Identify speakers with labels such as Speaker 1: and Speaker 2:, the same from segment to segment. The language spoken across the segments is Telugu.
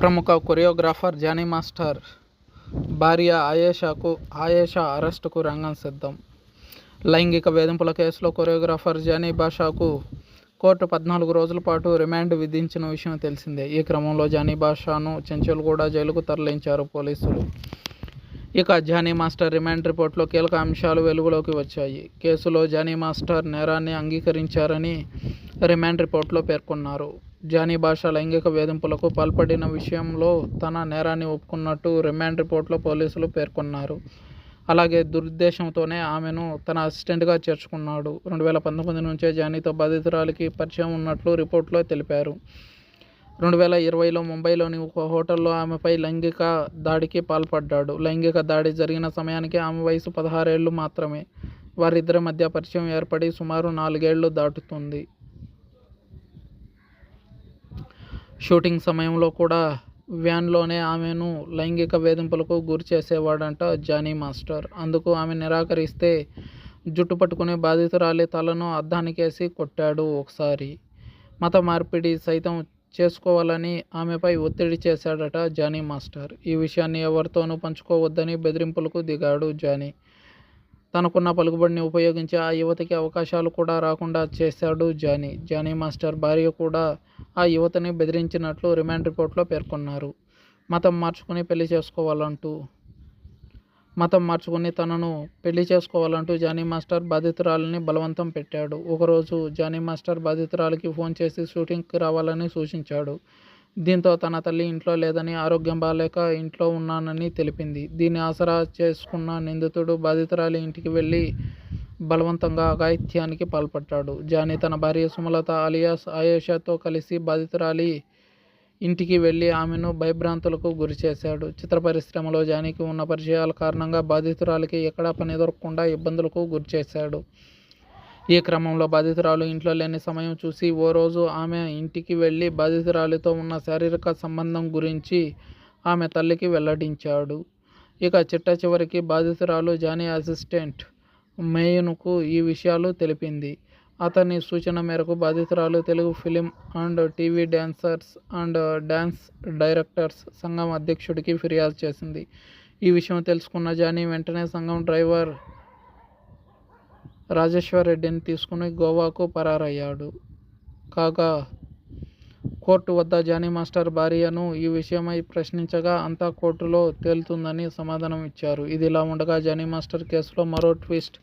Speaker 1: ప్రముఖ కొరియోగ్రాఫర్ జానీ మాస్టర్ భార్య ఆయేషాకు ఆయేషా అరెస్టుకు రంగం సిద్ధం. లైంగిక వేధింపుల కేసులో కొరియోగ్రాఫర్ జానీ బాషాకు కోర్టు పద్నాలుగు రోజుల పాటు రిమాండ్ విధించిన విషయం తెలిసిందే. ఈ క్రమంలో జానీ బాషాను చెంచల్గూడ జైలుకు తరలించారు పోలీసులు. ఇక జానీ మాస్టర్ రిమాండ్ రిపోర్ట్లో కీలక అంశాలు వెలుగులోకి వచ్చాయి. కేసులో జానీ మాస్టర్ నేరాన్ని అంగీకరించారని రిమాండ్ రిపోర్ట్లో పేర్కొన్నారు. జానీ భాష లైంగిక వేధింపులకు పాల్పడిన విషయంలో తన నేరాన్ని ఒప్పుకున్నట్టు రిమాండ్ రిపోర్ట్లో పోలీసులు పేర్కొన్నారు. అలాగే దురుద్దేశంతోనే ఆమెను తన అసిస్టెంట్గా చేర్చుకున్నాడు. రెండు వేల పంతొమ్మిది నుంచే జానీతో బాధితురాలికి పరిచయం ఉన్నట్లు రిపోర్ట్లో తెలిపారు. రెండు వేల ఇరవైలో ముంబైలోని ఒక హోటల్లో ఆమెపై లైంగిక దాడికి పాల్పడ్డాడు. లైంగిక దాడి జరిగిన సమయానికి ఆమె వయసు పదహారేళ్ళు మాత్రమే. వారిద్దరి మధ్య పరిచయం ఏర్పడి సుమారు నాలుగేళ్ళు దాటుతుంది. షూటింగ్ సమయంలో కూడా వ్యాన్లోనే ఆమెను లైంగిక వేధింపులకు గురి చేసేవాడంట జానీ మాస్టర్. అందుకు ఆమె నిరాకరిస్తే జుట్టు పట్టుకునే బాధితురాలి తలను అద్దానికేసి కొట్టాడు ఒకసారి. మత మార్పిడి సైతం చేసుకోవాలని ఆమెపై ఒత్తిడి చేశాడట జానీ మాస్టర్. ఈ విషయాన్ని ఎవరితోనూ పంచుకోవద్దని బెదిరింపులకు దిగాడు జానీ. తనకున్న పలుకుబడిని ఉపయోగించి ఆ యువతికి అవకాశాలు కూడా రాకుండా చేశాడు జానీ. జానీ మాస్టర్ భార్య కూడా ఆ యువతని బెదిరించినట్లు రిమాండ్ రిపోర్ట్లో పేర్కొన్నారు. మతం మార్చుకుని పెళ్ళి చేసుకోవాలంటూ మతం మార్చుకుని తనను పెళ్ళి చేసుకోవాలంటూ జానీ మాస్టర్ బాధితురాలిని బలవంతం పెట్టాడు. ఒకరోజు జానీ మాస్టర్ బాధితురాలికి ఫోన్ చేసి షూటింగ్కి రావాలని సూచించాడు. దీంతో తన తల్లి ఇంట్లో లేదని ఆరోగ్యం బాగాలేక ఇంట్లో ఉన్నానని తెలిపింది. దీన్ని ఆసరా చేసుకున్న నిందితుడు బాధితురాలి ఇంటికి వెళ్ళి బలవంతంగా అఘాయిత్యానికి పాల్పడ్డాడు. జానీ తన భార్య సుమలత అలియాస్ ఆయేషాతో కలిసి బాధితురాలి ఇంటికి వెళ్ళి ఆమెను భయభ్రాంతులకు గురి చేశాడు. చిత్ర పరిశ్రమలో జానీకి ఉన్న పరిచయాల కారణంగా బాధితురాలికి ఎక్కడా పని దొరకకుండా ఇబ్బందులకు గురి చేశాడు. ఈ క్రమంలో బాధితురాలు ఇంట్లో లేని సమయం చూసి ఓ రోజు ఆమె ఇంటికి వెళ్ళి బాధితురాలితో ఉన్న శారీరక సంబంధం గురించి ఆమె తల్లికి వెల్లడించాడు. ఇక చిట్ట చివరికి బాధితురాలు జానీ అసిస్టెంట్ మేయన్కు ఈ విషయాలు తెలిపింది. అతని సూచన మేరకు బాధితురాలు Telugu film and TV dancers and dance directors సంఘం అధ్యక్షుడికి ఫిర్యాదు చేసింది. ఈ విషయం తెలుసుకున్న జానీ వెంటనే సంఘం డ్రైవర్ రాజేశ్వర్ రెడ్డిని తీసుకుని గోవాకు పరారయ్యాడు. కాగా కోర్టు వద్ద జానీ మాస్టర్ భార్యను ఈ విషయమై ప్రశ్నించగా అంతా కోర్టులో తేలుతుందని సమాధానం ఇచ్చారు. ఇదిలా ఉండగా జానీ మాస్టర్ కేసులో మరో ట్విస్ట్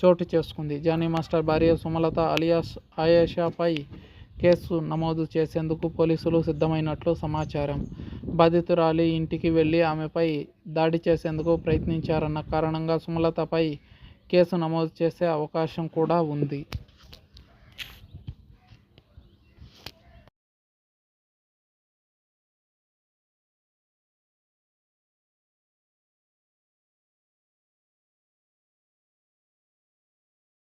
Speaker 1: చోటు చేసుకుంది. జానీ మాస్టర్ భార్య సుమలత అలియాస్ ఆయేషాపై కేసు నమోదు చేసేందుకు పోలీసులు సిద్ధమైనట్లు సమాచారం. బాధితురాలి ఇంటికి వెళ్ళి ఆమెపై దాడి చేసేందుకు ప్రయత్నించారన్న కారణంగా సుమలతపై కేసు నమోదు చేసే అవకాశం కూడా ఉంది.